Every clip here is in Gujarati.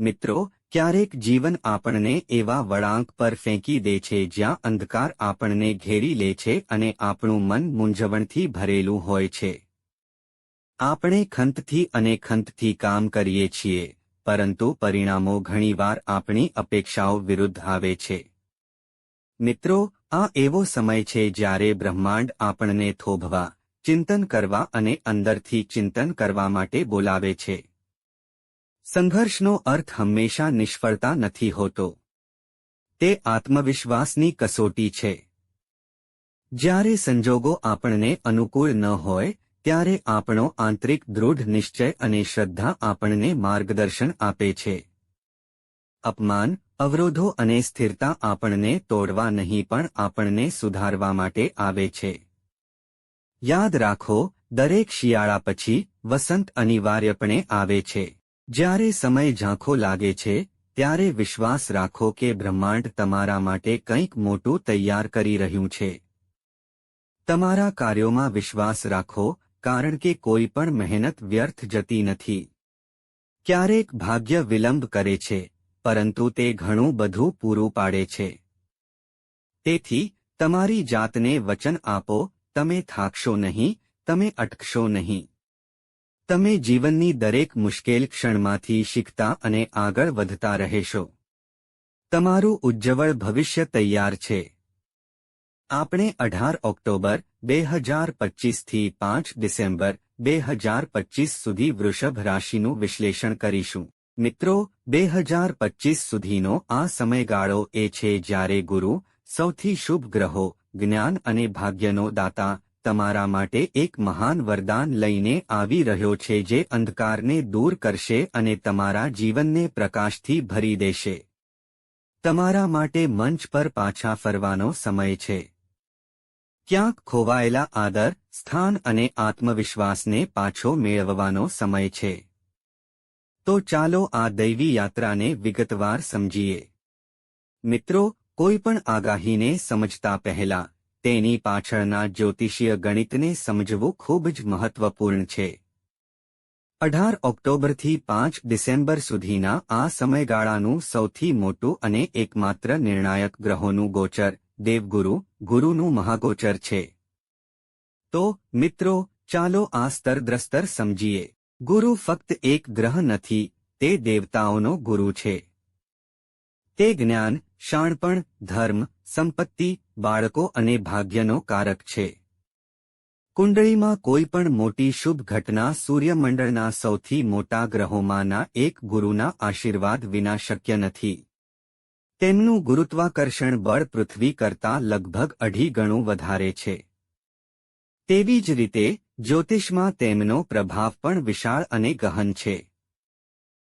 મિત્રો, ક્યારેક જીવન આપણને એવા વળાંક પર ફેંકી દે છે જ્યાં અંધકાર આપણને ઘેરી લે છે અને આપણું મન મૂંઝવણથી ભરેલું હોય છે. આપણે ખંતથી અને ખંતથી કામ કરીએ છીએ, પરંતુ પરિણામો ઘણીવાર આપણી અપેક્ષાઓ વિરુદ્ધ આવે છે. મિત્રો, આ એવો સમય છે જ્યારે બ્રહ્માંડ આપણને થોભવા, ચિંતન કરવા અને અંદરથી ચિંતન કરવા માટે બોલાવે છે. સંઘર્ષનો અર્થ હંમેશા નિષ્ફળતા નથી હોતો. તે આત્મવિશ્વાસની કસોટી છે. જ્યારે સંજોગો આપણને અનુકૂળ ન હોય, ત્યારે આપણો આંતરિક દૃઢ નિશ્ચય અને શ્રદ્ધા આપણને માર્ગદર્શન આપે છે. અપમાન, અવરોધો અને સ્થિરતા આપણને તોડવા નહીં પણ આપણને સુધારવા માટે આવે છે. યાદ રાખો, દરેક શિયાળા પછી વસંત અનિવાર્યપણે આવે છે. જ્યારે સમય ઝાંખો લાગે છે, ત્યારે વિશ્વાસ રાખો કે બ્રહ્માંડ તમારા માટે કંઈક મોટું તૈયાર કરી રહ્યું છે. તમારા કાર્યોમાં વિશ્વાસ રાખો, કારણ કે કોઈ પણ મહેનત વ્યર્થ જતી નથી. ક્યારેક ભાગ્ય વિલંબ કરે છે, પરંતુ તે ઘણું બધું પૂરું પાડે છે. તેથી, તમારી જાતને વચન આપો, તમે થાકશો નહીં, તમે અટકશો નહીં. તમે જીવનની દરેક મુશ્કેલ ક્ષણમાંથી શીખતા અને આગળ વધતા રહેશો. તમારું ઉજ્જવળ ભવિષ્ય તૈયાર છે. આપણે અઢાર ઓક્ટોબર, બે હજાર પચીસથી પાંચ ડિસેમ્બર, બે હજાર પચીસ સુધી વૃષભ રાશિનું વિશ્લેષણ કરીશું. મિત્રો, બે હજાર પચીસ સુધીનો આ સમયગાળો એ છે જ્યારે ગુરુ સૌથી શુભ ગ્રહો, જ્ઞાન અને ભાગ્યનો દાતા તમારા માટે એક મહાન વરદાન લઈને આવી રહ્યો છે જે અંધકારને દૂર કરશે અને તમારા જીવનને પ્રકાશથી ભરી દેશે. તમારા માટે મંચ પર પાછા ફરવાનો સમય છે. ક્યાંક ખોવાયેલા આદર, સ્થાન અને આત્મવિશ્વાસને પાછો મેળવવાનો સમય છે. તો ચાલો આ દૈવી યાત્રાને વિગતવાર સમજીએ. મિત્રો, કોઈ પણ આગાહીને સમજતા પહેલા તેની પાછળના જ્યોતિષીય ગણિતને સમજવું ખૂબ જ મહત્વપૂર્ણ છે. અઢાર ઓક્ટોબરથી પાંચ ડિસેમ્બર સુધીના આ સમયગાળાનું સૌથી મોટું અને એકમાત્ર નિર્ણાયક ગ્રહોનું ગોચર, દેવગુરુ, ગુરુનું મહાગોચર છે. તો, મિત્રો, ચાલો આ સ્તરદ્રસ્તર સમજીએ. ગુરુ ફક્ત એક ગ્રહ નથી, તે દેવતાઓનો ગુરુ છે. તે જ્ઞાન, શાણપણ, ધર્મ, સંપત્તિ બાળકો અને ભાગ્યનો કારક છે. કુંડળીમાં કોઈ પણ મોટી શુભ ઘટના સૂર્યમંડળના સૌથી મોટા ગ્રહોમાંના એક ગુરુના આશીર્વાદ વિના શક્ય નથી. તેમનું ગુરુત્વાકર્ષણ બળ પૃથ્વી કરતાં લગભગ અઢી ગણું વધારે છે. તેવી જ રીતે, જ્યોતિષમાં તેમનો પ્રભાવ પણ વિશાળ અને ગહન છે.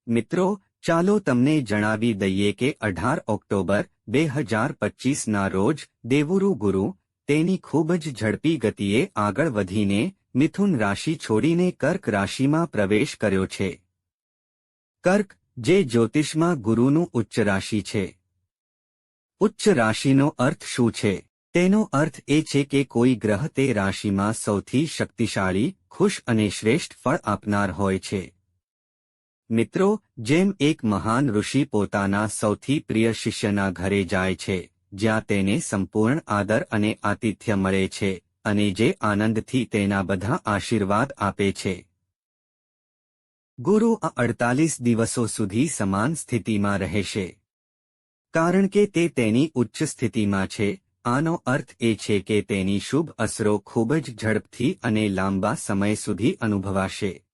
મિત્રો, ચાલો તમને જણાવી દઈએ કે અઢાર ઓક્ટોબર બે હજાર પચીસના રોજ દેવુરુ ગુરુ તેની ખૂબ જ ઝડપી ગતિએ આગળ વધીને મિથુન રાશિ છોડીને કર્ક રાશિમાં પ્રવેશ કર્યો છે. કર્ક, જે જ્યોતિષમાં ગુરુનું ઉચ્ચ રાશિ છે. ઉચ્ચ રાશિનો અર્થ શું છે? તેનો અર્થ એ છે કે કોઈ ગ્રહ તે રાશિમાં સૌથી શક્તિશાળી, ખુશ અને શ્રેષ્ઠ ફળ આપનાર હોય છે. મિત્રો, જેમ એક મહાન ઋષિ પોતાના સૌથી પ્રિય શિષ્યના ઘરે જાય છે, જ્યાં તેને સંપૂર્ણ આદર અને આતિથ્ય મળે છે, અને જે આનંદથી તેના બધા આશીર્વાદ આપે છે. ગુરુ આ અડતાલીસ દિવસો સુધી સમાન સ્થિતિમાં રહેશે. કારણ કે તે તેની ઉચ્ચ સ્થિતિમાં છે, આનો અર્થ એ છે કે તેની શુભ અસરો ખૂબ જ ઝડપથી અને લાંબા સમય સુધી અનુભવાશે.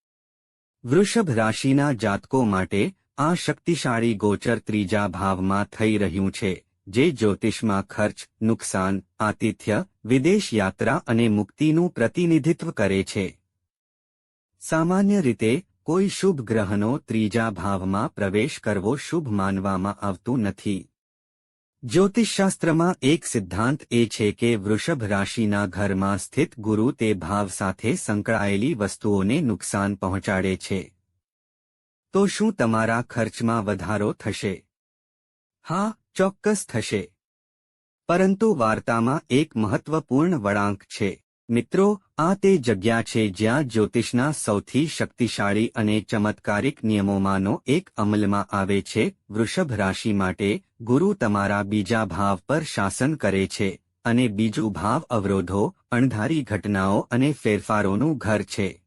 વૃષભ રાશિના જાતકો માટે આ શક્તિશાળી ગોચર ત્રીજા ભાવમાં થઈ રહ્યું છે, જે જ્યોતિષમાં ખર્ચ, નુકસાન, આતિથ્ય, વિદેશ યાત્રા અને મુક્તિનું પ્રતિનિધિત્વ કરે છે. સામાન્ય રીતે, કોઈ શુભ ગ્રહનો ત્રીજા ભાવમાં પ્રવેશ કરવો શુભ માનવામાં આવતું નથી. જ્યોતિષશાસ્ત્રમાં એક સિદ્ધાંત એ છે કે વૃષભ રાશિના ઘરમાં સ્થિત ગુરુ તે ભાવ સાથે સંકળાયેલી વસ્તુઓને નુકસાન પહોંચાડે છે. તો શું તમારા ખર્ચમાં વધારો થશે? હા, ચોક્કસ થશે. પરંતુ વાર્તામાં એક મહત્વપૂર્ણ વળાંક છે. મિત્રો આ તે જગ્યા છે જ્યાં જ્યોતિષના સૌથી શક્તિશાળી અને ચમત્કારિક નિયમોમાંનો એક અમલમાં આવે છે, વૃષભ રાશિ માટે, ગુરુ તમારા બીજા ભાવ પર શાસન કરે છે, અને બીજું ભાવ અવરોધો, અણધારી ઘટનાઓ અને ફેરફારોનું ઘર છે.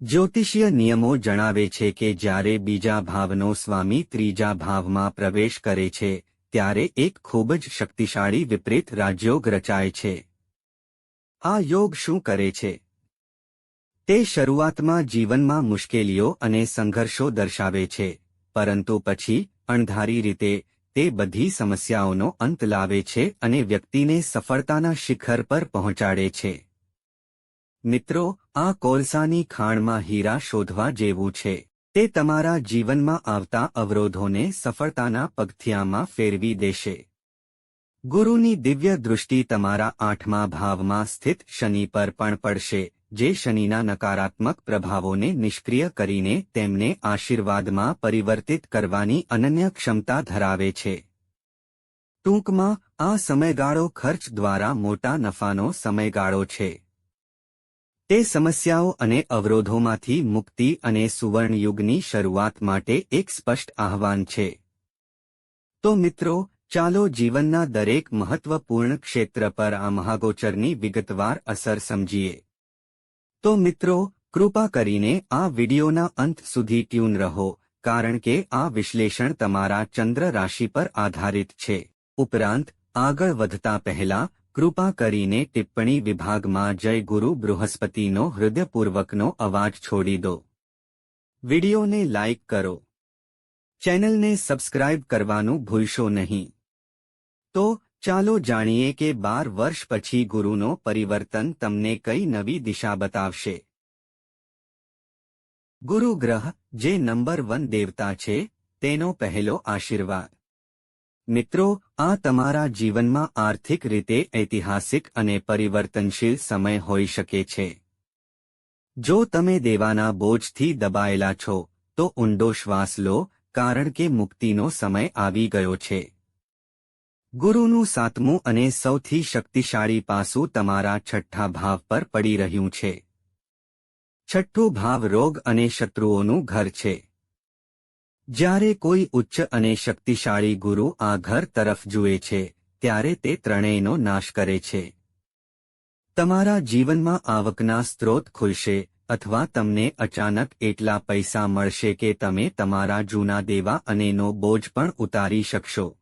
જ્યોતિષીય નિયમો જણાવે છે કે જ્યારે બીજા ભાવનો સ્વામી ત્રીજા ભાવમાં પ્રવેશ કરે છે, ત્યારે એક ખૂબ જ શક્તિશાળી વિપરીત રાજયોગ રચાય છે. આ યોગ શું કરે છે? તે શરૂઆતમાં જીવનમાં મુશ્કેલીઓ અને સંઘર્ષો દર્શાવે છે, પરંતુ પછી અણધારી રીતે તે બધી સમસ્યાઓનો અંત લાવે છે અને વ્યક્તિને સફળતાના શિખર પર પહોંચાડે છે. મિત્રો, આ કોલસાની ખાણમાં હીરા શોધવા જેવું છે. તે તમારા જીવનમાં આવતા અવરોધોને સફળતાના પગથિયામાં ફેરવી દેશે. ગુરુની દિવ્ય દૃષ્ટિ તમારા આઠમા ભાવમાં સ્થિત શનિ પર પણ પડશે, જે શનિના નકારાત્મક પ્રભાવોને નિષ્ક્રિય કરીને તેમને આશીર્વાદમાં પરિવર્તિત કરવાની અનન્ય ક્ષમતા ધરાવે છે. ટૂંકમાં, આ સમયગાળો ખર્ચ દ્વારા મોટા નફાનો સમયગાળો છે. તે સમસ્યાઓ અને અવરોધોમાંથી મુક્તિ અને સુવર્ણયુગની શરૂઆત માટે એક સ્પષ્ટ આહવાન છે. તો મિત્રો ચાલો જીવનના દરેક મહત્વપૂર્ણ ક્ષેત્ર પર આ મહાગોચરની વિગતવાર અસર સમજીએ. તો મિત્રો, કૃપા કરીને આ વિડિયોના અંત સુધી ટ્યુન રહો, કારણ કે આ વિશ્લેષણ તમારા ચંદ્ર રાશિ પર આધારિત છે. ઉપરાંત, આગળ વધતા પહેલા, કૃપા કરીને ટિપ્પણી વિભાગમાં જય ગુરુ બૃહસ્પતિનો હૃદયપૂર્વકનો અવાજ છોડી દો. વિડિયોને લાઇક કરો. ચેનલને સબસ્ક્રાઇબ કરવાનું ભૂલશો નહીં. તો ચાલો જાણીએ કે બાર વર્ષ પછી ગુરુનો પરિવર્તન તમને કઈ નવી દિશા બતાવશે. ગુરુ ગ્રહ, જે નંબર વન દેવતા છે, તેનો પહેલો આશીર્વાદ. મિત્રો, આ તમારા જીવનમાં આર્થિક રીતે ઐતિહાસિક અને પરિવર્તનશીલ સમય હોઈ શકે છે. જો તમે દેવાના બોજથી દબાયેલા છો, તો ઊંડો શ્વાસ લો, કારણ કે મુક્તિનો સમય આવી ગયો છે. ગુરુનું સાતમું અને સૌથી શક્તિશાળી પાસું તમારા છઠ્ઠા ભાવ પર પડી રહ્યું છે. છઠ્ઠું ભાવ રોગ અને શત્રુઓનું ઘર છે. જ્યારે કોઈ ઉચ્ચ અને શક્તિશાળી ગુરુ આ ઘર તરફ જુએ છે, ત્યારે તે ત્રણેયનો નાશ કરે છે. તમારા જીવનમાં આવકના સ્ત્રોત ખુલશે, અથવા તમને અચાનક એટલા પૈસા મળશે કે તમે તમારા જૂના દેવા અનેનો બોજ પણ ઉતારી શકશો.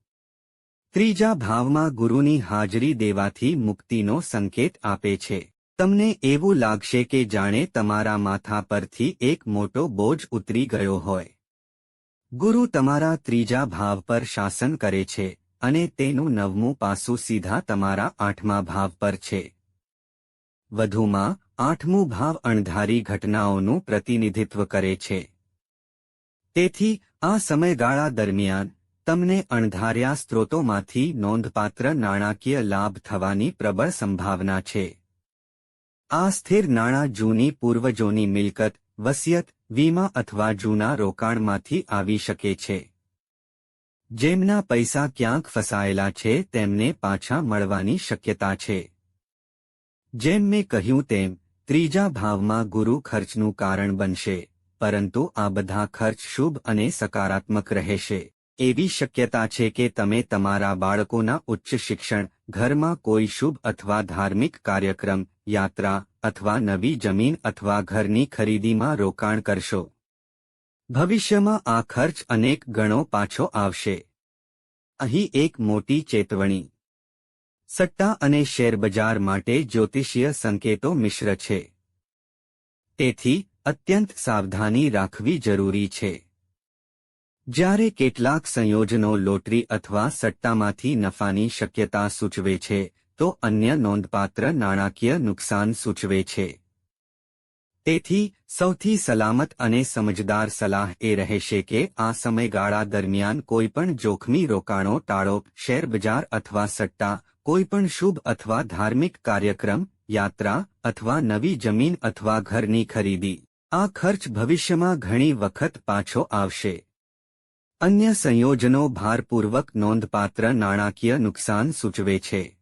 ત્રીજા ભાવમાં ગુરુની હાજરી દેવાથી મુક્તિનો સંકેત આપે છે. તમને એવું લાગશે કે જાણે તમારા માથા પરથી એક મોટો બોજ ઉતરી ગયો હોય. ગુરુ તમારા ત્રીજા ભાવ પર શાસન કરે છે અને તેનું નવમું પાસું સીધા તમારા આઠમા ભાવ પર છે. વધુમાં, આઠમું ભાવ અણધારી ઘટનાઓનું પ્રતિનિધિત્વ કરે છે. તેથી, આ સમયગાળા દરમિયાન તમને અણધાર્યા સ્ત્રોતોમાંથી નોંધપાત્ર નાણાકીય લાભ થવાની પ્રબળ સંભાવના છે. આ સ્થિર નાણાં જૂની પૂર્વજોની મિલકત, વસિયત, વીમા અથવા જૂના રોકાણમાંથી આવી શકે છે. જેમના પૈસા ક્યાંક ફસાયેલા છે, તેમને પાછા મળવાની શક્યતા છે. જેમ મેં કહ્યું તેમ, ત્રીજા ભાવમાં ગુરુ ખર્ચનું કારણ બનશે, પરંતુ આ બધા ખર્ચ શુભ અને સકારાત્મક રહેશે. એવી શક્યતા છે કે તમે તમારા બાળકોના ઉચ્ચ શિક્ષણ, ઘરમાં કોઈ શુભ અથવા ધાર્મિક કાર્યક્રમ, યાત્રા અથવા નવી જમીન અથવા ઘરની ખરીદીમાં રોકાણ કરશો. ભવિષ્યમાં આ ખર્ચ અનેક ગણો પાછો આવશે. અહીં એક મોટી ચેતવણી. સટ્ટા અને શેરબજાર માટે જ્યોતિષીય સંકેતો મિશ્ર છે. તેથી, અત્યંત સાવધાની રાખવી જરૂરી છે. જ્યારે કેટલાક સંયોજનો લોટરી અથવા સટ્ટામાંથી નફાની શક્યતા સૂચવે છે, તો અન્ય નોંધપાત્ર નાણાકીય નુકસાન સૂચવે છે. તેથી, સૌથી સલામત અને સમજદાર સલાહ એ રહેશે કે આ સમયગાળા દરમિયાન કોઈપણ જોખમી રોકાણો ટાળો શેરબજાર અથવા સટ્ટા, કોઈપણ શુભ અથવા ધાર્મિક કાર્યક્રમ, યાત્રા અથવા નવી જમીન અથવા ઘરની ખરીદી. આ ખર્ચ ભવિષ્યમાં ઘણી વખત પાછો આવશે. અન્ય સંયોજનો ભારપૂર્વક નોંધપાત્ર નાણાકીય નુકસાન સૂચવે છે.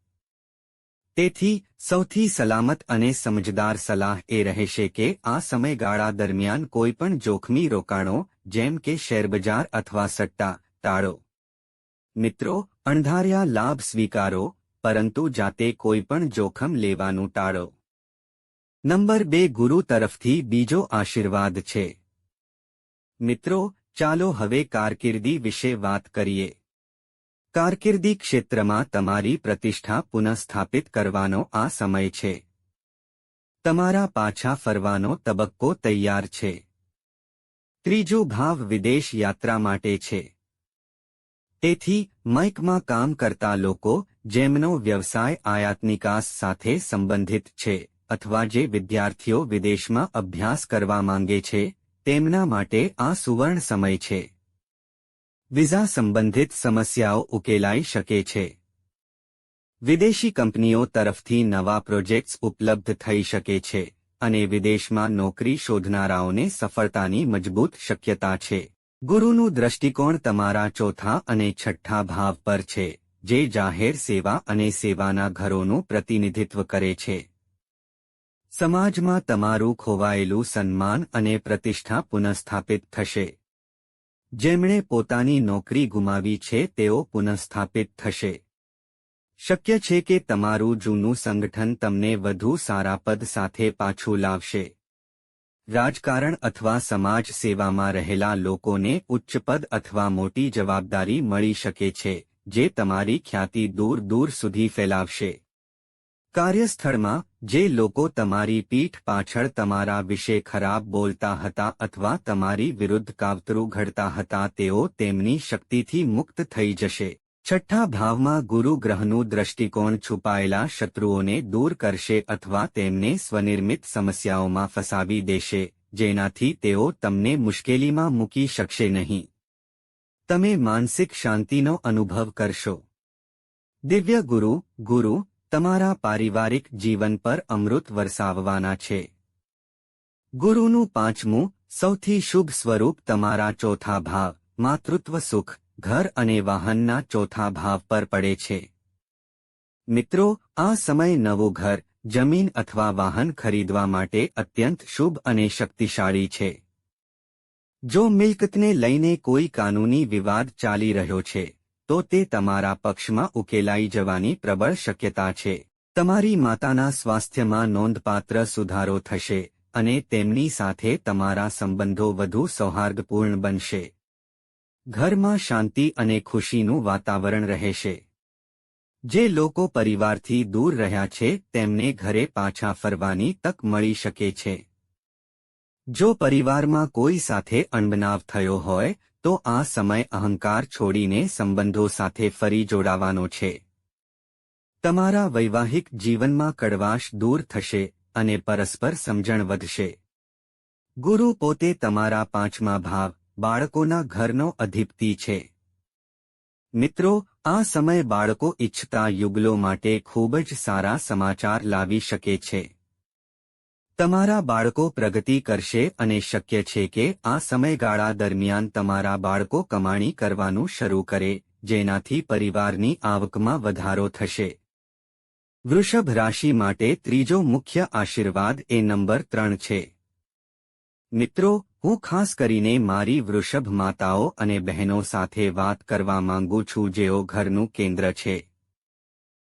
તેથી, સૌથી સલામત અને સમજદાર સલાહ એ રહેશે કે આ સમયગાળા દરમિયાન કોઈપણ જોખમી રોકાણો, જેમ કે શેરબજાર અથવા સટ્ટા, ટાળો. મિત્રો, અણધાર્યા લાભ સ્વીકારો, પરંતુ જાતે કોઈપણ જોખમ લેવાનું ટાળો. નંબર બે ગુરુ તરફથી બીજો આશીર્વાદ છે. મિત્રો ચાલો હવે કારકિર્દી વિશે વાત કરીએ. કારકિર્દી ક્ષેત્રમાં તમારી પ્રતિષ્ઠા પુનઃસ્થાપિત કરવાનો આ સમય છે. તમારા પાછા ફરવાનો તબક્કો તૈયાર છે. ત્રીજો ભાવ વિદેશ યાત્રા માટે છે. તેથી, માઇકમાં કામ કરતા લોકો, જેમનો વ્યવસાય આયાત નિકાસ સાથે સંબંધિત છે, અથવા જે વિદ્યાર્થીઓ વિદેશમાં અભ્યાસ કરવા માંગે છે તેમના માટે આ સુવર્ણ સમય છે. વિઝા સંબંધિત સમસ્યાઓ ઉકેલાઈ શકે છે. વિદેશી કંપનીઓ તરફથી નવા પ્રોજેક્ટ્સ ઉપલબ્ધ થઈ શકે છે અને વિદેશમાં નોકરી શોધનારાઓને સફળતાની મજબૂત શક્યતા છે. ગુરુનું દ્રષ્ટિકોણ તમારા ચોથા અને છઠ્ઠા ભાવ પર છે, જે જાહેર સેવા અને સેવાના ઘરોનું પ્રતિનિધિત્વ કરે છે. સમાજમાં તમારું ખોવાયેલું સન્માન અને પ્રતિષ્ઠા પુનઃસ્થાપિત થશે. જેમણે પોતાની નોકરી ગુમાવી છે, તેઓ પુનઃસ્થાપિત થશે. શક્ય છે કે તમારું જૂનું સંગઠન તમને વધુ સારા પદ સાથે પાછું લાવશે. રાજકારણ અથવા સમાજ સેવામાં રહેલા લોકોને ઉચ્ચ પદ અથવા મોટી જવાબદારી મળી શકે છે, જે તમારી ખ્યાતિ દૂર દૂર સુધી ફેલાવશે. કાર્યસ્થળમાં, જે લોકો તમારી પીઠ પાછળ તમારા વિશે ખરાબ બોલતા હતા અથવા તમારી વિરુદ્ધ કાવતરું ઘડતા હતા, તેઓ તેમની શક્તિથી મુક્ત થઈ જશે. છઠ્ઠા ભાવમાં ગુરુ ગ્રહનું દ્રષ્ટિકોણ છુપાયેલા શત્રુઓને દૂર કરશે અથવા તેમને સ્વનિર્મિત સમસ્યાઓમાં ફસાવી દેશે, જેનાથી તેઓ તમને મુશ્કેલીમાં મૂકી શકશે નહીં. તમે માનસિક શાંતિનો અનુભવ કરશો. દિવ્ય ગુરુ ગુરુ તમારા પારિવારિક જીવન પર અમૃત વરસાવવાના છે. ગુરુનું પાંચમું, સૌથી શુભ સ્વરૂપ તમારા ચોથા ભાવ, માતૃત્વ સુખ, ઘર અને વાહનના ચોથા ભાવ પર પડે છે. મિત્રો, આ સમય નવું ઘર, જમીન અથવા વાહન ખરીદવા માટે અત્યંત શુભ અને શક્તિશાળી છે. જો મિલકતને લઈને કોઈ કાનૂની વિવાદ ચાલી રહ્યો છે તો તે તમારા પક્ષમાં ઉકેલાઈ જવાની પ્રબળ શક્યતા છે. તમારી માતાના સ્વાસ્થ્યમાં નોંધપાત્ર સુધારો થશે અને તેમની સાથે તમારા સંબંધો વધુ સૌહાર્દપૂર્ણ બનશે. ઘરમાં શાંતિ અને ખુશીનું વાતાવરણ રહેશે. જે લોકો પરિવારથી દૂર રહ્યા છે, તેમને ઘરે પાછા ફરવાની તક મળી શકે છે. જો પરિવારમાં કોઈ સાથે અણબનાવ થયો હોય તો આ સમય અહંકાર છોડીને સંબંધો સાથે ફરી જોડાવાનો છે. તમારા વૈવાહિક જીવનમાં કડવાશ દૂર થશે અને પરસ્પર સમજણ વધશે. ગુરુ પોતે તમારા પાંચમા ભાવ, બાળકોના ઘરનો અધિપતિ છે. મિત્રો, આ સમય બાળકો ઇચ્છતા યુગલો માટે ખૂબ જ સારા સમાચાર લાવી શકે છે. તમારા બાળકો પ્રગતિ કરશે અને શક્ય છે કે આ સમયગાળા દરમિયાન તમારા બાળકો કમાણી કરવાનું શરૂ કરે, જેનાથી પરિવારની આવકમાં વધારો થશે. વૃષભ રાશિ માટે ત્રીજો મુખ્ય આશીર્વાદ એ નંબર ત્રણ છે. મિત્રો, હું ખાસ કરીને મારી વૃષભ માતાઓ અને બહેનો સાથે વાત કરવા માંગુ છું જેઓ ઘરનું કેન્દ્ર છે.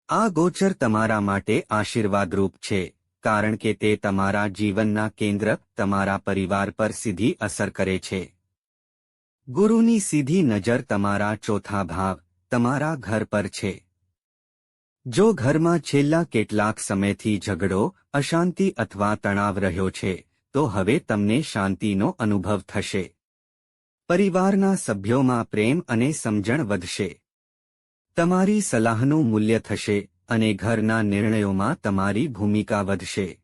આ ગોચર તમારા માટે આશીર્વાદરૂપ છે. કારણ કે તે તમારા જીવનના કેન્દ્ર, તમારા પરિવાર પર સીધી અસર કરે છે. ગુરુની સીધી નજર તમારા ચોથા ભાવ, તમારા ઘર પર છે. જો ઘરમાં છેલ્લા કેટલાક સમયથી ઝઘડો, અશાંતિ અથવા તણાવ રહ્યો છે, તો હવે તમને શાંતિનો અનુભવ થશે. પરિવારના સભ્યોમાં પ્રેમ અને સમજણ વધશે. તમારી સલાહનું મૂલ્ય થશે અને ઘરના નિર્ણયોમાં તમારી ભૂમિકા વધશે.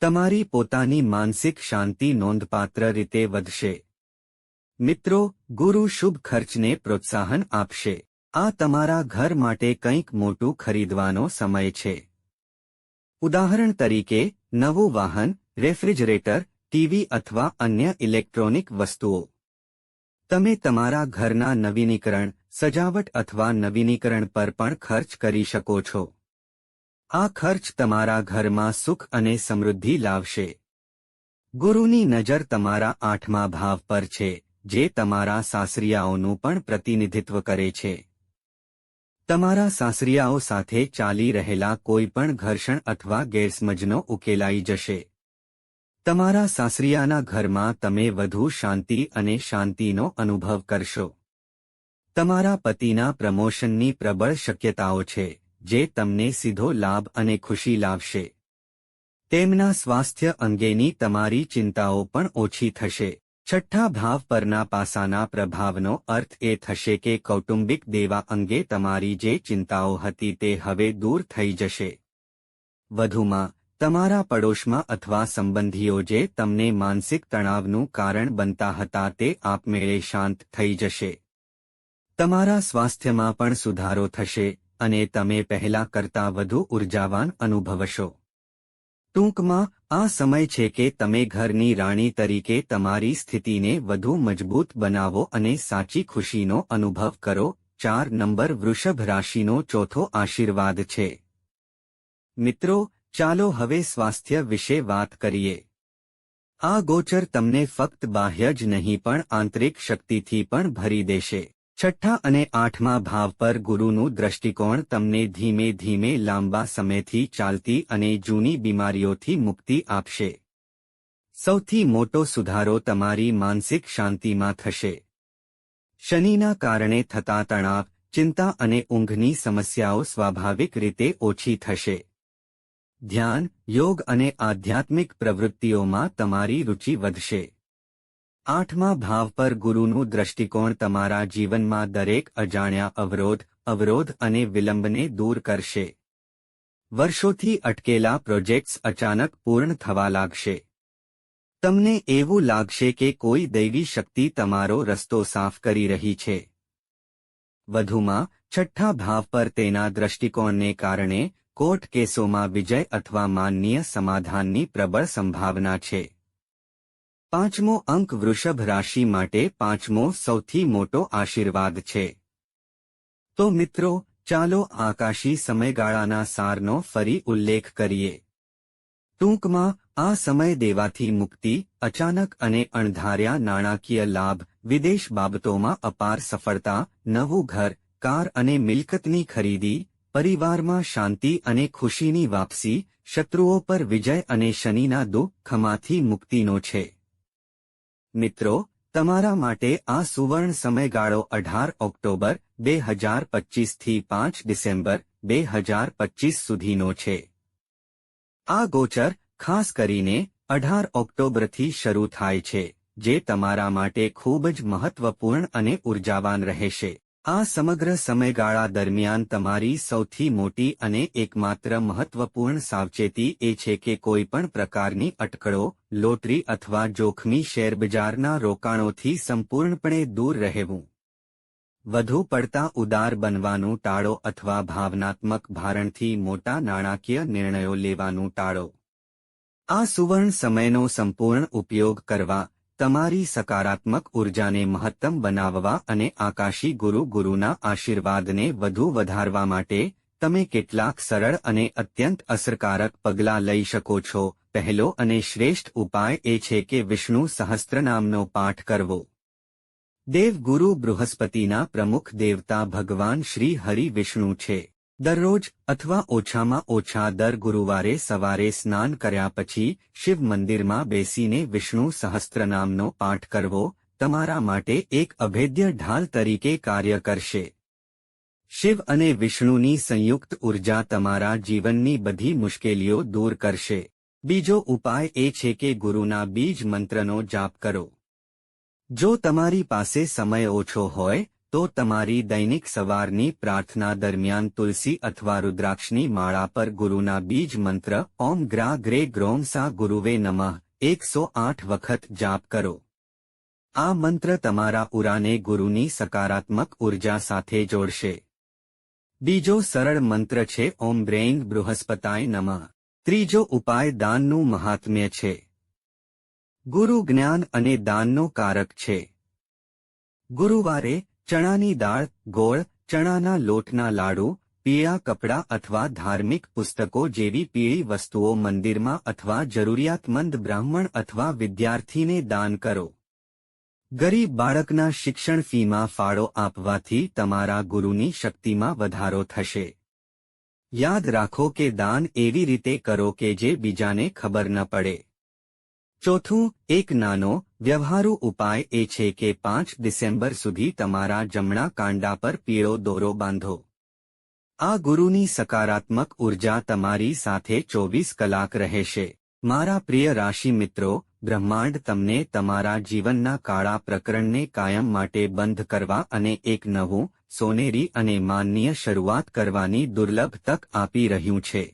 તમારી પોતાની માનસિક શાંતિ નોંધપાત્ર રીતે વધશે. મિત્રો, ગુરુ શુભ ખર્ચને પ્રોત્સાહન આપશે. આ તમારા ઘર માટે કંઈક મોટું ખરીદવાનો સમય છે. ઉદાહરણ તરીકે, નવું વાહન, રેફ્રિજરેટર, ટીવી અથવા અન્ય ઇલેક્ટ્રોનિક વસ્તુઓ. તમે તમારા ઘરના નવીનીકરણ સજાવટ અથવા નવીનીકરણ પર પણ ખર્ચ કરી શકો છો. આ ખર્ચ તમારા ઘરમાં સુખ અને સમૃદ્ધિ લાવશે. ગુરુની નજર તમારા આઠમા ભાવ પર છે, જે તમારા સાસરિયાઓનું પણ પ્રતિનિધિત્વ કરે છે. તમારા સાસરિયાઓ સાથે ચાલી રહેલા કોઈ પણ ઘર્ષણ અથવા ગેરસમજનો ઉકેલાઈ જશે. તમારા સાસરિયાના ઘરમાં તમે વધુ શાંતિ અને શાંતિનો અનુભવ કરશો. તમારા પતિના પ્રમોશનની પ્રબળ શક્યતાઓ છે, જે તમને સીધો લાભ અને ખુશી લાવશે. તેમના સ્વાસ્થ્ય અંગેની તમારી ચિંતાઓ પણ ઓછી થશે. છઠ્ઠા ભાવ પરના પાસાના પ્રભાવનો અર્થ એ થશે કે કૌટુંબિક દેવા અંગે તમારી જે ચિંતાઓ હતી તે હવે દૂર થઈ જશે. વધુમાં, તમારા પડોશમાં અથવા સંબંધીઓ જે તમને માનસિક તણાવનું કારણ બનતા હતા તે આપમેળે શાંત થઈ જશે. તમારા સ્વાસ્થ્યમાં પણ સુધારો થશે અને તમે પહેલા કરતાં વધુ ઉર્જાવાન અનુભવશો. ટૂંકમાં, આ સમય છે કે તમે ઘરની રાણી તરીકે તમારી સ્થિતિને વધુ મજબૂત બનાવો અને સાચી ખુશીનો અનુભવ કરો. ચાર નંબર વૃષભ રાશિનો ચોથો આશીર્વાદ છે. મિત્રો, ચાલો હવે સ્વાસ્થ્ય વિશે વાત કરીએ. આ ગોચર તમને ફક્ત બાહ્ય જ નહીં પણ આંતરિક શક્તિથી પણ ભરી દેશે. છઠ્ઠા અને આઠમા ભાવ પર ગુરુનું દ્રષ્ટિકોણ તમને ધીમે ધીમે લાંબા સમયથી ચાલતી અને જૂની બીમારીઓથી મુક્તિ આપશે. સૌથી મોટો સુધારો તમારી માનસિક શાંતિમાં થશે. શનિના કારણે થતા તણાવ, ચિંતા અને ઊંઘની સમસ્યાઓ સ્વાભાવિક રીતે ઓછી થશે. ધ્યાન, યોગ અને આધ્યાત્મિક પ્રવૃત્તિઓમાં તમારી રુચિ વધશે. આઠમા ભાવ પર ગુરુનું દ્રષ્ટિકોણ તમારા જીવનમાં દરેક અજાણ્યા અવરોધ અવરોધ અને વિલંબને દૂર કરશે. વર્ષોથી અટકેલા પ્રોજેક્ટ્સ અચાનક પૂર્ણ થવા લાગશે. તમને એવું લાગશે કે કોઈ દૈવી શક્તિ તમારો રસ્તો સાફ કરી રહી છે. વધુમાં, છઠ્ઠા ભાવ પર તેના દ્રષ્ટિકોણને કારણે, કોર્ટ કેસોમાં વિજય અથવા માનનીય સમાધાનની પ્રબળ સંભાવના છે. પાંચમો અંક વૃષભ રાશિ માટે પાંચમો સૌથી મોટો આશીર્વાદ છે. તો મિત્રો, ચાલો આકાશી સમયગાળાના સારનો ફરી ઉલ્લેખ કરીએ. ટૂંકમાં, આ સમય દેવાથી મુક્તિ, અચાનક અને અણધાર્યા નાણાકીય લાભ, વિદેશ બાબતોમાં અપાર સફળતા, નવું ઘર, કાર અને મિલકતની ખરીદી, પરિવારમાં શાંતિ અને ખુશીની વાપસી, શત્રુઓ પર વિજય અને શનિના દુઃખમાંથી મુક્તિનો છે. મિત્રો, તમારા માટે આ સુવર્ણ સમયગાળો અઢાર ઓક્ટોબર બે હજાર પચીસથી પાંચ ડિસેમ્બર બે હજાર પચીસ સુધીનો છે. આ ગોચર ખાસ કરીને અઢાર ઓક્ટોબરથી શરૂ થાય છે, જે તમારા માટે ખૂબ જ મહત્વપૂર્ણ અને ઉર્જાવાન રહેશે. આ સમગ્ર સમયગાળા દરમિયાન તમારી સૌથી મોટી અને એકમાત્ર મહત્વપૂર્ણ સાવચેતી એ છે કે કોઈપણ પ્રકારની અટકળો, લોટરી અથવા જોખમી શેરબજારના રોકાણોથી સંપૂર્ણપણે દૂર રહેવું. વધુ પડતા ઉદાર બનવાનું ટાળો અથવા ભાવનાત્મક ભારણથી મોટા નાણાકીય નિર્ણયો લેવાનું ટાળો. આ સુવર્ણ સમયનો સંપૂર્ણ ઉપયોગ કરવા તમારી સકારાત્મક ઉર્જાને મહત્તમ બનાવવા અને આકાશી ગુરુ ગુરુના આશીર્વાદને વધુ વધારવા માટે તમે કેટલાક સરળ અને અત્યંત અસરકારક પગલાં લઈ શકો છો. પહેલો અને શ્રેષ્ઠ ઉપાય એ છે કે વિષ્ણુ સહસ્ત્રનામનો પાઠ કરવો. દેવગુરુ બૃહસ્પતિના પ્રમુખ દેવતા ભગવાન શ્રી હરિ વિષ્ણુ છે. દરરોજ અથવા ઓછામાં ઓછા દર ગુરુવારે સવારે સ્નાન કર્યા પછી શિવ મંદિરમાં બેસીને વિષ્ણુ સહસ્ત્રનામનો પાઠ કરવો તમારા માટે એક અભેદ્ય ઢાલ તરીકે કાર્ય કરશે. શિવ અને વિષ્ણુની સંયુક્ત ઊર્જા તમારા જીવનની બધી મુશ્કેલીઓ દૂર કરશે. બીજો ઉપાય એ છે કે ગુરુના બીજ મંત્રનો જાપ કરો. જો તમારી પાસે સમય ઓછો હોય તો તમારી દૈનિક સવારની પ્રાર્થના દરમિયાન તુલસી અથવા રુદ્રાક્ષની માળા પર ગુરુના બીજ મંત્ર, ઓમ ગ્રા ગ્રે ગ્રોમ સા ગુરુવે નમઃ, એકસો આઠ વખત જાપ કરો. આ મંત્ર તમારા ઉરાને ગુરુની સકારાત્મક ઊર્જા સાથે જોડશે. બીજો સરળ મંત્ર છે, ઓમ બ્રેઇન બૃહસ્પતાય નમઃ. ત્રીજો ઉપાય દાનનું મહાત્મ્ય છે. ગુરુ જ્ઞાન અને દાનનો કારક છે. ગુરુવારે ચણાની દાળ, ગોળ, ચણાના લોટના લાડુ, પીળા કપડાં અથવા ધાર્મિક પુસ્તકો જેવી પીળી વસ્તુઓ મંદિરમાં અથવા જરૂરિયાતમંદ બ્રાહ્મણ અથવા વિદ્યાર્થીને દાન કરો. ગરીબ બાળકના શિક્ષણ ફીમાં ફાળો આપવાથી તમારા ગુરુની શક્તિમાં વધારો થશે. યાદ રાખો કે દાન એવી રીતે કરો કે જે બીજાને ખબર ન પડે. ચોથું, એક નાનો, વ્યવહારુ ઉપાય એ છે કે પાંચ ડિસેમ્બર સુધી તમારા જમણા કાંડા પર પીળો દોરો બાંધો. આ ગુરુની સકારાત્મક ઊર્જા તમારી સાથે ચોવીસ કલાક રહેશે. મારા પ્રિય રાશિ મિત્રો, બ્રહ્માંડ તમને તમારા જીવનના કાળા પ્રકરણને કાયમ માટે બંધ કરવા અને એક નવું, સોનેરી અને માનનીય શરૂઆત કરવાની દુર્લભ તક આપી રહ્યું છે.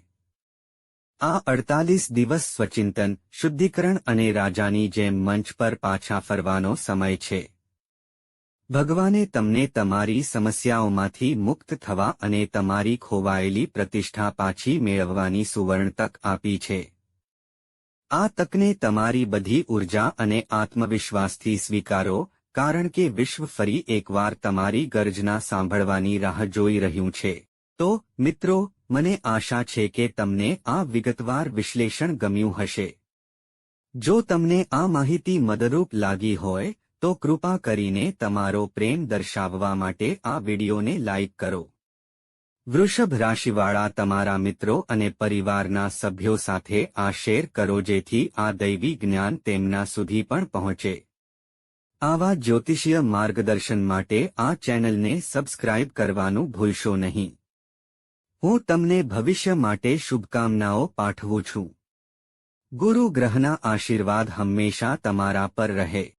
આ અડતાલીસ દિવસ સ્વચિંતન, શુદ્ધિકરણ અને રાજાની જેમ મંચ પર પાછા ફરવાનો સમય છે. ભગવાને તમને તમારી સમસ્યાઓમાંથી મુક્ત થવા અને તમારી ખોવાયેલી પ્રતિષ્ઠા પાછી મેળવવાની સુવર્ણ તક આપી છે. આ તકને તમારી બધી ઊર્જા અને આત્મવિશ્વાસથી સ્વીકારો, કારણ કે વિશ્વ ફરી એકવાર તમારી ગર્જના સાંભળવાની રાહ જોઈ રહ્યું છે. તો, મિત્રો મને આશા છે કે તમને આ વિગતવાર વિશ્લેષણ ગમ્યું હશે. જો તમને આ માહિતી મદદરૂપ લાગી હોય, તો કૃપા કરીને તમારો પ્રેમ દર્શાવવા માટે આ વિડિયોને લાઇક કરો. વૃષભ રાશિવાળા તમારા મિત્રો અને પરિવારના સભ્યો સાથે આ શેર કરો જેથી આ દૈવી જ્ઞાન તેમના સુધી પણ પહોંચે. આવા જ્યોતિષીય માર્ગદર્શન માટે આ ચેનલને સબસ્ક્રાઇબ કરવાનું ભૂલશો નહીં. હું તમને ભવિષ્ય માટે શુભકામનાઓ પાઠવું છું. ગુરુ ગ્રહના આશીર્વાદ હંમેશા તમારા પર રહે.